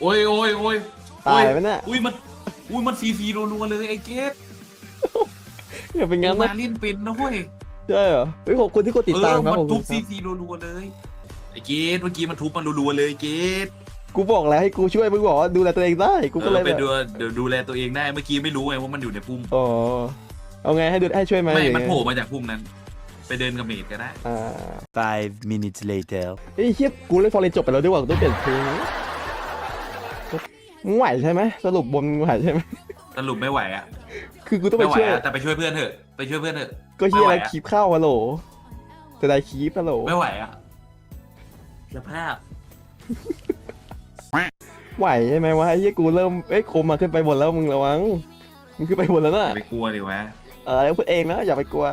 โอ้ยโอ้ยโอ้ยตายไหมเนี่ยอุ้ยมัน อุ้ยมันฟรีๆรัวๆเลยไอ้เกสอย่าเป็นงั้นมานะเล่นเป็นนะเว้ยใช่เหรอเฮ้ยขอบคุณที่กดติดเอตามอครับมันผมทุบฟรีๆรัวๆเลยไอ้เกสเมื่อกี้มันทุบมันรัวๆเลยเกสกูบอกแล้วให้กูช่วยมึงบอกว่าดูแลตัวเองได้กูก็เลยเออแบไปบดูเดี๋ยวดูแลตัวเองได้เมื่อกี้ไม่รู้ไงว่ามันอยู่ในพุ่มอ๋อเอาไงให้ดูให้ช่วยไหมไม่หรือมันไงโผล่มาจากพุ่มนั้น ไปเดินกับเมดก็ได้ อ่า Five minutes later. เฮ้ยเฮียกูเล่นฟอร์เรนจบไปแล้วด้วยว่ะต้องเปลี่ยนเพลงมึงไหวใช่ไหมสรุปบนมึงไหวใช่ไหมสรุปไม่ไหวอะคือกูต้องไปไม่ไหวช่วยอะแต่ไปช่วยเพื่อนเถอะ ไปช่วยเพื่อนเถอะก็เฮียอะไรไม่ไหวอะคีบข้าวฮัลโหลจะได้คีบฮัลโหลไม่ไหวอะสภาพไหวใช่ไหมวะไอ้เฮียกูเริ่มเอ้ยโคมมาขึ้นไปบนแล้วมึงระวังมึงขึ้นไปบนแล้วอน่ะย่าไปกลัวดิวะ เออพูดเองนะอย่าไปกลัว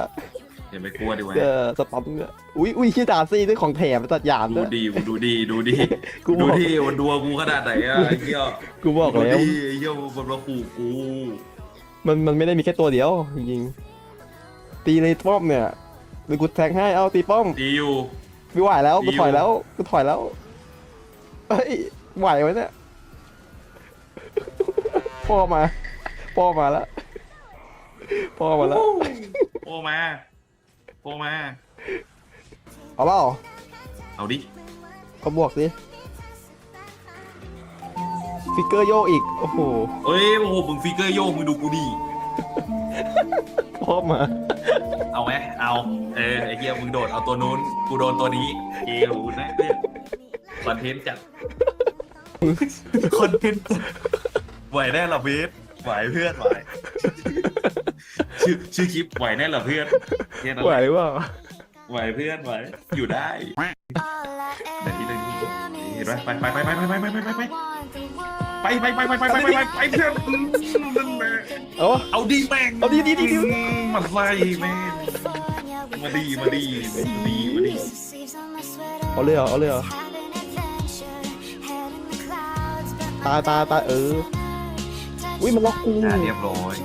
อย่าไปกลัวดิวะเออสตัมเนี่ยอุ้ยอุ้ยขี้ดาซี่ด้วยของแถมตัดหยามดูด้วย ดีดูดีดูดีกูบดูอก ดีมันดัวกูขนาดไหนอะไอ้เหี้ยกูบอกดูแล้ว ดีไอ้เหี้ยมันมาขู่กูมันมันไม่ได้มีแค่ตัวเดียวจริงๆตีเลยป้อมเนี่ยหรือกูแทงให้เอาตีป้อมดีอยู่ ไม่ไหวแล้วดีกูอยู่ถอยแล้วกูถอยแล้วเฮ้ยไหวไหมเนี่ยพ่อมาพ่อมาแล้วพ่อมาแล้ว โอมา โอมา เอาเปล่าเอาดิเอาบวกสิฟิกเกอร์โยกอีก โอ้โหเอ้ยโอ้โหมึงฟิกเกอร์โยกมึงดูกูดิ พ่อมาเอาไหมเอา เออไอ้เหี้ยมึงโดดเอาตัวนู้น กูโดนตัวนี้เอวนะเพื่อนคอนเทนต์จัด คอนเทนต์จัดไหวแน่เหรอเบสไหวเพื่อนไหว ชื่อชื่อคลิปไหวแน่เหรอเพื่อนแค่นั้นไหวแหละเปล่าไหวเพื่อนไหวอยู่ได้แต่ที่เรื่องนี้เห็นไหมไปไปไปไปไปไปไปไปไปไปไปไปไปไปไปไปไปไปเพื่อนนั่นแหละเอาเอาดีแม่งเอาดีดีดีดีมาไล่แม่งมาดีมาดีมาดีมาดีเอาเลยเหรอเอาเลยเหรอตายตายตายเอออุ้ยมันล็อกกูอ่าเรียบร้อย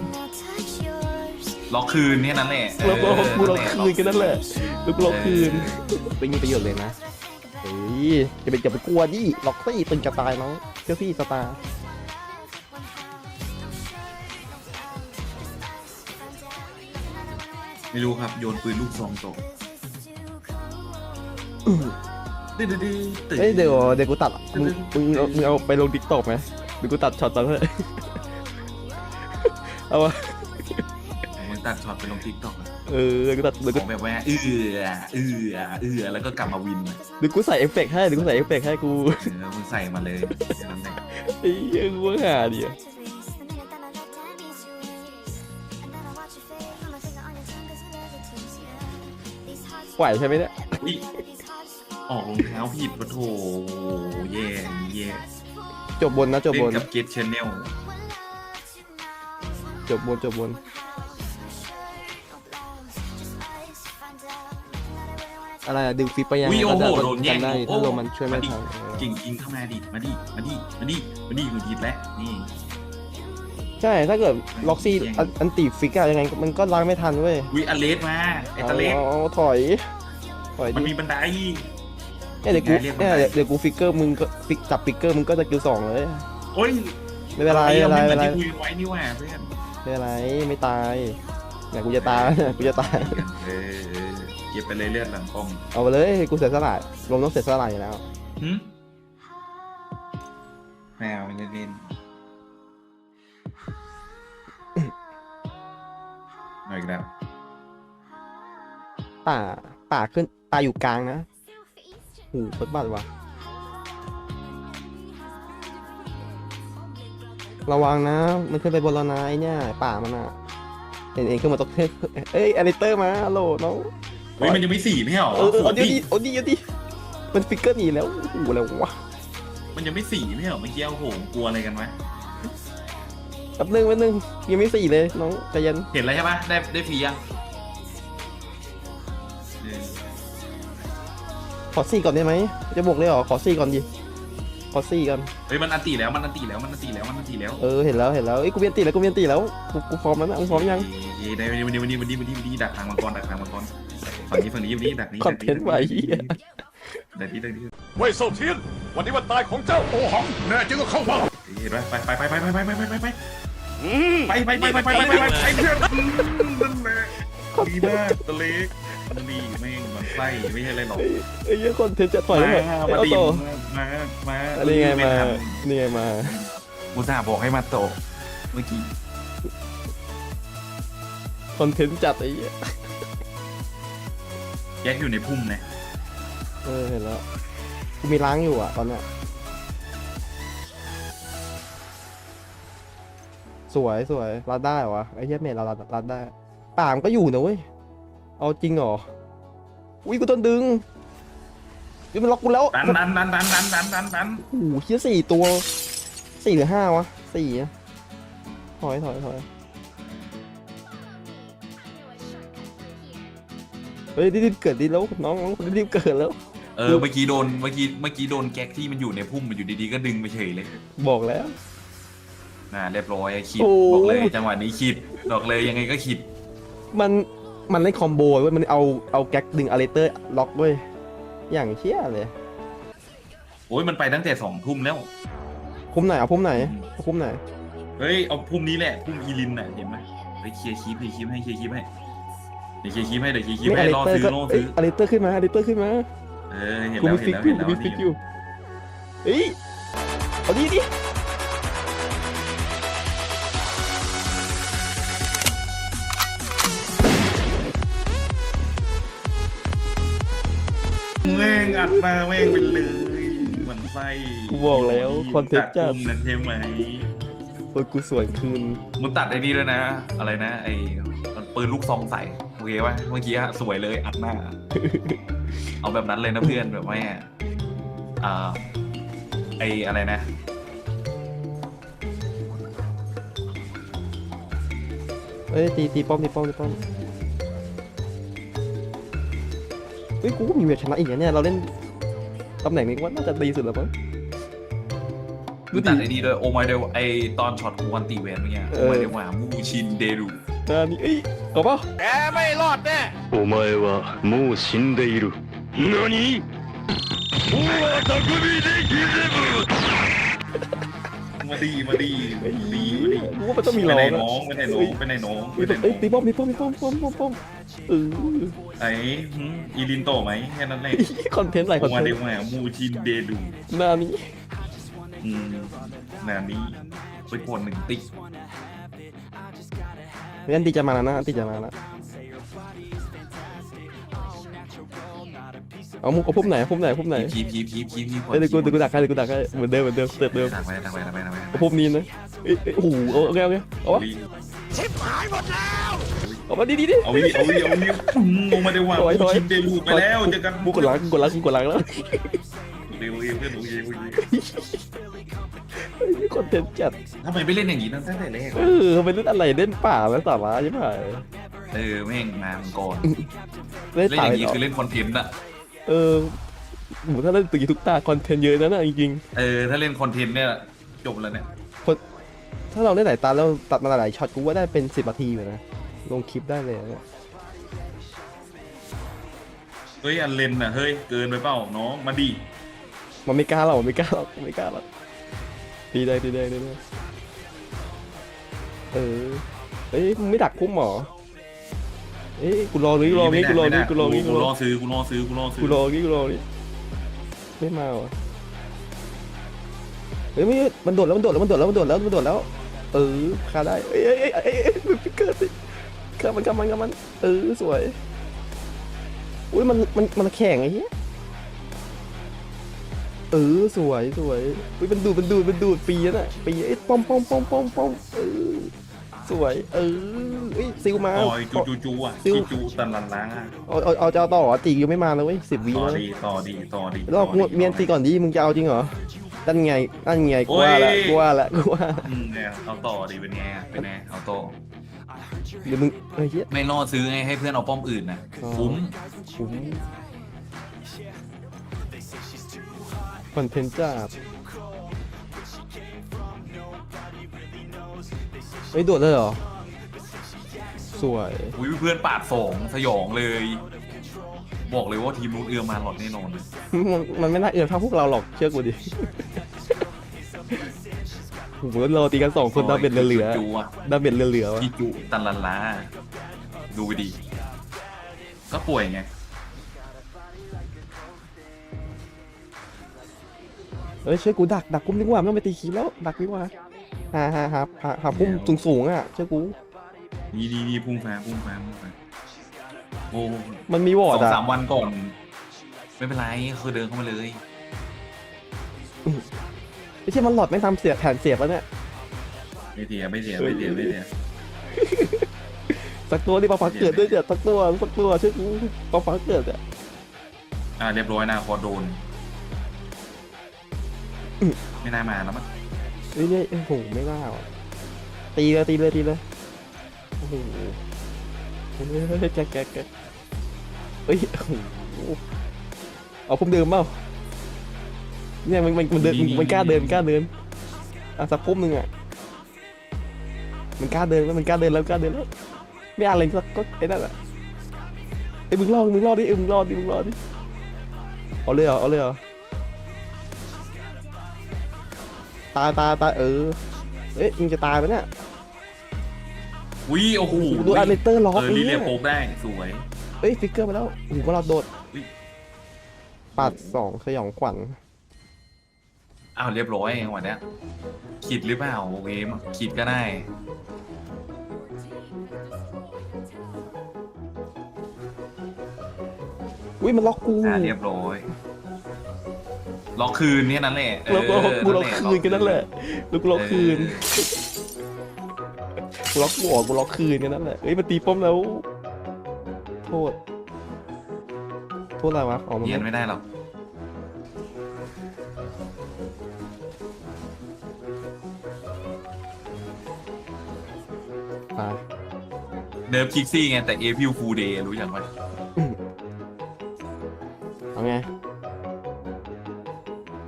ล็อกคืนเนี่ยนั่นแหละล็อกล็อกกูล็อกเคืนกันนั่นแหละล็อกล็อกคืนเป็นมีประโยชน์เลยนะเฮ้ยจะเป็นจะไปกลัวดิล็อกซี่ตึงจะตายน้องเจ้าพี่สตาร์ไม่รู้ครับโยนปืนลูกซองตกดื้อดื้อดื้อตื่นเอ้ยเดี๋ยวเดี๋ยวกูตัดมึงมึงเอามึงเอาไปลงทิกตอกไหมเดี๋ยวกูตัดช็อตตอนนั้นเอาวะมึง ตัดช็อตไปลงทิกตอกเออเดี๋ยวกูตัดเดี๋ยวขกูองแบบว่าเอือเอือเอือแล้วก็กลับมาวินเดี๋ยวกูใส่เอฟเฟกต์ให้เดี๋ยวกูใส่เอฟเฟกต์ให้กูเออมึงใส่มาเลยแค่นั้นแหละไอ้เหี้ยกูว่าหาดิอะไหวใช่ไหมเนี่ยอุ้ยออกรองเท้าผิดปะโถแย่แย่จบบนนะจบเล่บนนกับเกตชแนลจบบนจบบน อะไรอะดึงฟิปไปยังอุ้ยไงโอ้ก็โหจะโดนแย่งจำได้โอ้ถ้าโดนมันช่วยไม่าดิทันเก่งจริงเข้ามาดิ มาดิ มาดิ มาดิ มาดิมึงผิดแล้วนี่ ใช่ถ้าเกิดล็อกซี่แย่ง อันอันตีฟิกอะยังไงมันก็ล้างไม่ทันเว้ยวิอเลสมาไอ้ตะเล็กเอาเอาถอยถอยมันดิมีบันได เนี่ยเดี๋ยวกูเรียกบันเนี่ยไดเดี๋ยวกูฟิกเกอร์มึงก็ฟิกจับฟิกเกอร์มึงก็สกิลสองเลยโอ้ยไม่เป็นไรไม่เป็นไรไม่เป็นไรที่คุยไว้นี่หว่าเพื่อนไม่เป็นไรไม่ตาย เนี่ยกูจะตายเนี่ยกูจะตาย เออเออเก็บไปเลยเลือดหลังกล้องเอาไปเลยกูเสียสละลมต้องเสียสละอยู่แล้ว หึแมวไม่ได้เล่นเอาอีกแล้วป่าป่าขึ้นป่าอยู่กลางนะโอ้โหเปิดบัตรว่ะระวังนะ มันขึ้นไปบนแล้วนะไอเนี่ย ป่ามันอะ เห็นเองขึ้นมาตกเอ้ยอลิเตอร์มาโหลน้องเฮ้ยมันยังไม่สี่ไม่เหรอเออเออเอาโหเดี๋ยวดิดิเอาดิเอาดิมันฟิกเกอร์หนีแล้วโอ้โหอะไรวะมันยังไม่สี่ไม่เหรอเมื่อกี้โอ้โหกลัวอะไรกันวะแป๊บนึงแป๊บนึงยังไม่สี่เลยน้องใจเย็นเห็นแล้วใช่ปะได้ได้ฟรียังเออขอสี่ก่อนได้ไหมจะบวกเลยเหรอขอสี่ก่อนดิ ขอสี่ก่อนเฮ้ยมันอันตีแล้วมันอันตีแล้วมันอันตีแล้วมันอันตีแล้วเออเห็นแล้วเห็นแล้วเอ้ยกูเวียนตีแล้วกูเวียนตีแล้วกูกูพร้อมแล้วนะมึงพร้อมยังเย้ได้วันนี้วันนี้วันนี้วันนี้วันนี้วันนี้ดักทางมังกรดักทางมังกรฝั่งนี้ฝั่งนี้อยู่นี่ดักนี้คอนเทนต์ไว้เหี้ยดักนี้ดักนี้เว่ยเซาเทียนวันนี้วันตายของเจ้าโอหังแน่จริงก็เข้ามาเห็นไหมไปไปไปไปไปไปไปไปไปไปไปไปไปไปไปไปไปไปไปเพื่อนนั่นแหละดีมากตัวเล็ก นี่แม่งมันไส้ไม่ใช่อะไรหรอกไอ้เหี้ยคอนเทนต์จะปล่อยแล้วมาไงมาเอาดีโตมามาอันนี้ไงมาทันนี่ไงมาอุตส่าห์บอกให้มาโตะเมื่อกี้คอนเทนต์จัดไอ้เหี้ยแยกอยู่ในพุ่มนะเออเห็นแล้วกูมีล้างอยู่อะตอนเนี้ยสวยสวยรัดได้เหรอวะไอ้เหี้ยเมทเรารัดรัดได้ป่ามนก็อยู่นะเว้ย เอาจริงเหรอ อุ้ยกูโดนดึงนี่มันล็อกกูแล้วดันดันดันดันดันดันดันดันโอ้โหเฮียสี่ตัวสี่หรือห้าวะสี่อะถอยถอยถอยเฮ้ยรีบๆเกิดดีแล้วน้องน้องรีบๆเกิดแล้ว เออเมื่อกี้โดนเมื่อกี้เมื่อกี้โดนแก๊กที่มันอยู่ในพุ่มมันอยู่ดีๆก็ดึงไปเฉยเลยบอกแล้ว น่าเรียบร้อยคิดโอ้ บอกเลยจังหวะนี้คิดบอกเลยยังไงก็คิดมัน มันเล่นคอมโบเว้ยมันเอาเอาแก๊กดึงอาร์เตอร์ล็อกเว้ยอย่างเชี่ยเลย โอ้ยมันไปตั้งแต่สองทุ่มแล้ว พุ่มไหนเอาพุ่มไหนเอาพุ่มไหน เฮ้ยเอาพุ่มนี้แหละพุ่มอีลินน่ะเห็นไหมไปเคลียร์คีบให้คีบให้เคลียร์คีบให้เดี๋ยวเคลียร์คีบให้เดี๋ยวเคลียร์คีบไม่ให้อาร์รอเตอซื้ร์อก็รอเอ้ยซื้ออาร์เตอร์ขึ้นมาอาร์เตอร์ขึ้นมาเออเห็นกูแล้วมีฟิเห็กนอแล้วยู่เห็นกูแล้วมีฟิกอยู่เฮ้ยเอาดีดิ งอัดมาแม่งเป็นเลยมันไส้กูบอกแล้วคอนเทนต์จัดตัพุ่มนั้นใช่ไหมเฮ้ยกูสวยคืนมึงตัดไอ้นี่ด้วยนะ อะไรนะ ไอ้ปืนลูกซองใส่โอเคป่ะเมื่อกี้อะสวยเลยอัดหน้า เอาแบบนั้นเลยนะเพื่อนแบบว่าอ่าไอ้อะไรนะ เอ้ยตีตีป้อมตีป้อมตีป้อม เฮ้ยกูก็มีเวทชนะอีกนะเนี่ยเราเล่นตำแหน่งนี้ว่าน่าจะดีสุดแล้วมั้ง มึงตัดไอ้นี่ด้วยโอมาเดลไอตอนช็อตกูวันตีเวนเมื่อกี้ เอ โอ อ มาเดลว่ามูชินเดรุ นานี่เอ้ยเอาเปล่า แกไม่รอดแน่ お前はもう死んでいる。何大匠でギゼブ มาดีมาดีเฮ้ยมาดีมาดีกูว่ามันต้องมีไปร้อไหนงอะน้องไปไหนน้องไปไหนน้องไปเอ้ยไหนน้เอ้ยองตีป้อมตีป้อมตีป้อมป้อมป้อมป้อมเออไอ้หึอีลินโตไหมแค่นั้นแหละคอนเทนต์อะไรโอคอนมาเทเดนลต์ว่ามูชินเดรุนานี่อืมนานี้ไปปวนหนึ่งติ๊กอันตีจะมาแล้วนะอันตีจะมาแล้ว เอามุกเอาพุ่มไหนพุ่มไหนพุ่มไหนพีพีพีพีพีเอ้ยเดี๋ยวกูเดี๋ยวกูดักให้เดี๋ยวกูดักให้เหมือนเดิมเหมือนเดิมสเต็ปเดิมทางไปทางไปทางไปทางไปเอาพุ่มนี้นะเอ้ยเอ้ยโอ้โหเอาโอเคโอเคเอาวะเอามาดีดีดิเอาวิเอาวิเอาวิงงมาเดี๋ยวว่าถอยถอยชินเดลูไปแล้วเจอกันกูกดล้างกูกดล้างกูกดล้างแล้วเร็วเร็วเพื่อนโอเคโอเคคอนเทนต์จัดทำไมไม่เล่นอย่างนี้ตั้งแต่แรกเออเขาไปเล่นอะไรเล่นป่าแล้วสาระใช่ไหมเออแม่งมามังกรเล่นเล่นป่าอย่างเหนี้รอคือเล่นคอนเทนต์อะ เออหมูถ้าเล่นตีทุกตาคอนเทนต์เยอะนะน่ะจริงเออถ้าเล่นคอนเทนต์เนี่ยจบแล้วเนี่ยๆถ้าเราเล่นหลายตาแล้วตัดมาหลายช็อตกูว่าได้เป็นสิบนาทีอยู่นะลงคลิปได้เลยอะเนี่ยเฮ้ยอันเลนอะเฮ้ยเกินไปเปล่าน้องมาดีมันไม่กล้าหรอกมันไม่กล้าหรอกมันไม่กล้าหรอกตีได้ตีได้ตีได้เออเอ้ยมึงไม่ดักพุ่มหรอ เอ้ยกูรอนี้กูรอนี้กูรอนี้กูรอนี้กูกูรรออซื้อกูรอซื้อกูรอซื้อกูรอนี้กูรอนี้ไม่มาเหรอเฮ้ยไม่มันโดดแล้วมันโดดแล้วมันโดดแล้วมันโดดแล้วมันโดดแล้ว เออฆ่าได้เอ้ยเอ้ยเอ้ยเอ้ยเอ้ยมันเกิดสิฆ่ามันฆ่ามันฆ่ามันเออสวยอุ้ยมันมันมันแข่งไอ้เหี้ยเออสวยสวยอุ้ยมันดูดมันดูดมันดูดปีนั่นน่ะปีเอ้ยป้อมป้อมป้อมป้อมป้อมเออ สวย เออเอ้ยซิลมาต่อยจูจูจูอะซิลจูจูตันลันล้างอะเอาเอาเอาจะเอาต่อเหรอตียังไม่มาเลยเว้ยสิบวิต่อแล้วดีต่อดีต่อดีรอบต่อดี เมียนตีก่อนดิมึงจะเอาจริงเหรอนั่นไงนั่นไงกูว่าละโอ้ยกูว่าละกูว่าอืมเนี่ยเอาต่อดีเป็นไงอะเป็นไงเอาต่อเดี๋ยวมึงเฮ้ยเหี้ย ไม่รอซื้อไงให้เพื่อนเอาป้อมอื่นนะอ๋อ คุ้มคุ้มคอนเทนต์จ้า เฮ้ยโดดเลยเหรอ สวย อุ้ยเพื่อนปาดสองสยองเลย บอกเลยว่าทีมนู้นเอือมาหลอดแน่นอนมันมันไม่น่าเอื้อมเท่าพวกเราหรอกเชื่อกูดิโอ้โหเราตีกันสองคนดาเมจเหลือจูอะๆดาเมจเหลือๆวะพี่จูตันลันลาดูไปดี ก็ป่วยไงเฮ้ยเชื่อกูดักดักกุ้มดีกว่าไม่ต้องไปตีคีบแล้วดักดีกว่า หาหาหาหาหาพุ่มสูงสูงๆอะเชื่อกูนี่นี่นี่พุ่งฟ้าพุ่งฟ้าพุ่งฟ้าโอ้มันมีวอสร์อดงอะสามวันก่อน ไม่เป็นไรคือเดินเข้ามาเลยไม่ใช่มันหลอดไม่ทำเสียแผนเสียบแล้วเนี่ยไม่เสียไม่เสียไม่เสียไม่เสียสักตัวที่ปลาฟักเกิดด้วยเดี๋ยวสักตัวสักตัวเชื่อกูปลาฟักเกิดอะอ่าเรียบร้อยนะคอโดน ไม่น่ามาแล้วมั้ง เฮ้ยเนี่ยโอ้โหไม่น่าว่ะตีเลยตีเลยตีเลยโอ้โหเฮ้ยเฮ้ยเฮ้ยแกแกแกเฮ้ยโอ้โหเอาพุ่มเดิมเปล่าเนี่ยมันมันมันเดินมันมันกล้าเดินกล้าเดินอะสักพุ่มหนึ่งอะมันกล้าเดินแล้วมันกล้าเดินแล้วกล้าเดินแล้วไม่อะไรก็ก็ไอ้นั่นอะไอ้ยมึงรอดมึงรอดดิเออมึงรอดดิมึงรอดดิเอาเลยเหรอเอาเลยเหรอ ตายตายตายเออเอ๊ะมึงจะตายปะเนี่ยวิโอ้โหดูอันเลเตอร์ล็อกเออรีเนี่เลียยโป๊กได้สวยเอ้ยฟิกเกอร์มาแล้วโอ้โหเราโดดอุ๊ยปัดสองสยองขวัญอ้าวเรียบร้อยวันเนี้ยขีดหรือเปล่าเวมขีดก็ได้อุ้ยมันล็อกกูอ่าเรียบร้อย ล็อกคืนเนี่ยนั่นแหละเออล็อกล็อกกูล็อกแหละคืนกันนั่นแหละลูกล็อกคืนกูล็อกกูออกกูล็อกคืนกันนั่นแหละเอ้ยมันตีป้อมแล้ว โทษ โทษอะไรวะออกมาเยียนไม่ได้หรอกตายเนิร์ฟคิกซี่ไงแต่เอพิวฟูเดย์รู้อย่างไรเ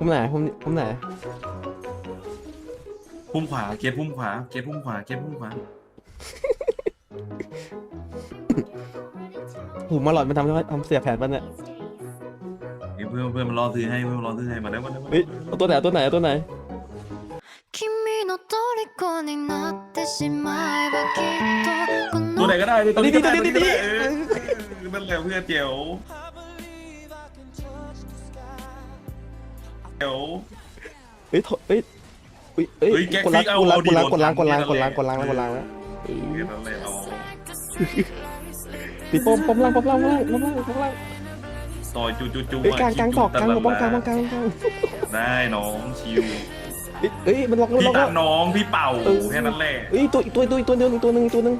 พุ่มไหนพุ่มพุ่มไหน พุ่มขวาเกตพุ่มขวาเกตพุ่มขวาเกตพุ่มขวา หูมาหลอดมันทำทำเสียแผนมันเนี่ย เฮ้ยเพื่อนเพื่อนมารอซื้อให้เพื่อนมารอซื้อให้มาแล้วมาแล้วมา เฮ้ย แล้ว เอาตัวไหนเอาตัวไหนเอาตัวไหน 君の虜になってしまえばきっとこ ตัว の ไหนก็ได้ ตัวนี้ ก็ได้ ตัวนี้ตัวนี้ ก็ได้เออนั่นแหละเพื่อนเจ๋ว เจ๋วเฮ้ยโทษเฮ้ยเฮ้ยเฮ้ยเฮ้ยแก๊กกดล้างฟิกเอากดล้างเอาดิกดล้างกดล้างโดกนดล้างทันกดล้างกดล้างเออกดล้างกดล้างแล้วเดี๋ยวนั่นแหละเอาตีป้อมป้อมล่างป้อมล่างป้อมล่างป้อมล่างป้อมล่างต่อยจูจูจูเฮ้ยกลางกลางจูตอกกลางตะป้อมกลางละป้อมกลางป้อมกลางได้น้องชิวเฮ้ยเฮ้ยมันล็อกมันพี่ล็อกตัแล้นวน้องพี่เป่าเออ แค่นั้นแหละเฮ้ยตัวอีกตัวตัวอีกตัวหนึงอีกตัวหนึงอีกตัวหนึง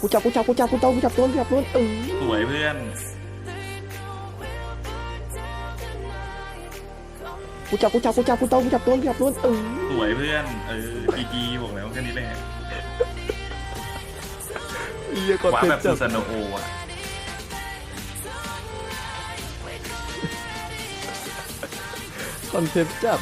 กูจับกูจับกูจับกูจับกูจับตัวกูจับตัวเออสวยเพื่อน กูจับกูจับกูจับกูจับกูจับตัวกูจับตัวเออสวยเพื่อน เออจีจีบอกแล้วแค่นี้แหละเหี้ยกดว้าเต็มแบบจัซูซานโนโออะคอนเทนต์จับ